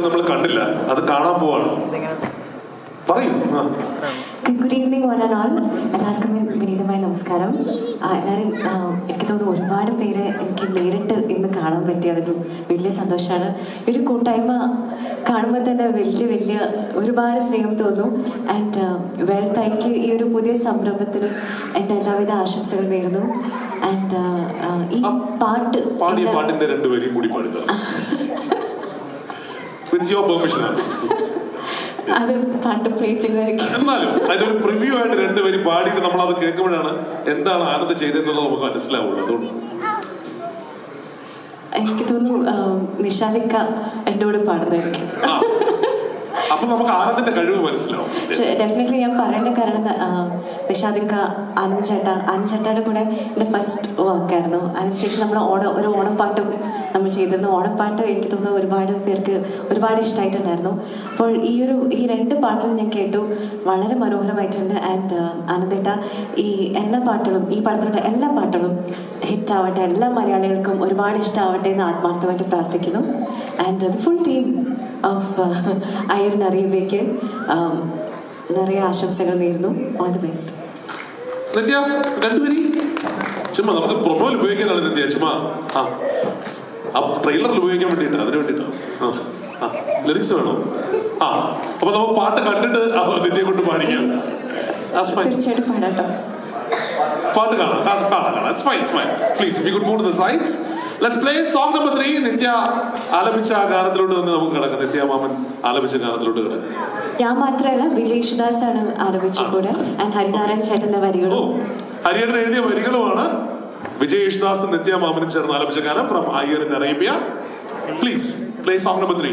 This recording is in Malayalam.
നമ്മൾ കണ്ടില്ല. അത് കാണാൻ പോവാണ്. പറയൂ. Good evening one and all എല്ലാവർക്കും വിനീതമായ നമസ്കാരം. എല്ലാവരും എനിക്ക് തോന്നുന്നു ഒരുപാട് പേര് എനിക്ക് നേരിട്ട് ഇന്ന് കാണാൻ പറ്റി അതൊരു വലിയ സന്തോഷമാണ്. ഒരു കൂട്ടായ്മ കാണുമ്പോൾ തന്നെ വലിയ വലിയ ഒരുപാട് സ്നേഹം തോന്നും. ആൻഡ് വെൽ താങ്ക് യു ഈ ഒരു പുതിയ സംരംഭത്തിന് എന്റെ എല്ലാവിധ ആശംസകൾ നേരുന്നു. ആൻഡ് ഈ പാട്ട് പാടിയ എന്റെ- പാട്ടിന്റെ രണ്ട് വരിയും കൂടി പാടി തരാം. With your permission. അത് പാട്ട് പ്ലേ ചെയ്തായിരിക്കും എന്നാലും പ്രിവ്യൂ ആയിട്ട് രണ്ടുപേരും പാടിയിട്ട് നമ്മൾ അത് കേൾക്കുമ്പോഴാണ് എന്താണ് ആനന്ദ് ചെയ്തതെന്നുള്ളത് നമുക്ക് മനസ്സിലാവുള്ളൂ. അതുകൊണ്ട്. എനിക്ക് തോന്നുന്നു നിഷാദിക്ക എന്റെ കൂടെ പാടുന്നതായിരിക്കും. അപ്പൊ നമുക്ക് ആനന്ദിന്റെ കഴിവ് മനസ്സിലാവും. ഡെഫിനറ്റ്ലി ഞാൻ പറയേണ്ട കാരണം നിഷാദിക്ക ആനന്ദ് ചേട്ട ആനന്ദ് ചേട്ടയുടെ കൂടെ എന്റെ ഫസ്റ്റ് വർക്ക് ആയിരുന്നു. അതിനുശേഷം നമ്മൾ ഓണം ഒരു ഓണപ്പാട്ടും നമ്മൾ ചെയ്തിരുന്നു. ഓണപ്പാട്ട് എനിക്ക് തോന്നുന്നു ഒരുപാട് പേർക്ക് ഒരുപാട് ഇഷ്ടമായിട്ടുണ്ടായിരുന്നു അപ്പോൾ ഈ ഒരു ഈ രണ്ട് പാട്ടുകളും ഞാൻ കേട്ടു. വളരെ മനോഹരമായിട്ടുണ്ട്. ആൻഡ് ആനന്ദേട്ട ഈ എല്ലാ പാട്ടുകളും ഈ പടത്തിലുള്ള എല്ലാ പാട്ടുകളും ഹിറ്റ് ആവട്ടെ എല്ലാ മലയാളികൾക്കും ഒരുപാട് ഇഷ്ടമാവട്ടെ എന്ന് ആത്മാർത്ഥമായിട്ട് പ്രാർത്ഥിക്കുന്നു. ആൻഡ് ഫുൾ ടീം ഓഫ് അയർ അറിയുമ്പേക്ക് നിറയെ ആശംസകൾ നേരുന്നു. ഓൾ ദി ബെസ്റ്റ് നിത്യ രണ്ടുപേരി? ചുമ്മാ നമുക്ക് പ്രൊമോയിൽ ഉപയോഗിക്കാനാണ് നിത്യ. ചുമ്മാ ആ. ആ ട്രെയിലറിൽ ഉപയോഗിക്കാൻ അതിന് വേണ്ടിയിട്ടാ. ആ ആ. ലിറിക്സ് വേണോ? ആ. അപ്പൊ പാട്ട് കണ്ടിട്ട് നിത്യയെ കൊണ്ട് പാടിക്കാം. തീർച്ചയായിട്ടും പാടാട്ടോ. പാട്ട് കാണാം കാണാം കാണാം it's fine it's fine please we could move to the sides let's play song number three Nithya ആലപിച്ച ആ ഗാനത്തിലോട്ട് തന്നെ നമുക്ക് കിടക്കാം. നിത്യ മാമൻ ആലപിച്ച ഗാനത്തിലോട്ട് കിടക്കാം. ഞാൻ മാത്രമല്ല വിജയ് യേശുദാസ് ആണ് ആലപിച്ച കൂടെ. ആൻഡ് ഹരിനാരായൺ ചേട്ടന്റെ വരികളും. ഹരിയുടെ എഴുതിയ വരികളുമാണ്. വിജയ് യേശുദാസും നിത്യ മാമനും ചേർന്ന് ആലപിച്ച ഗാനം from Iyer in Arabia please play song number three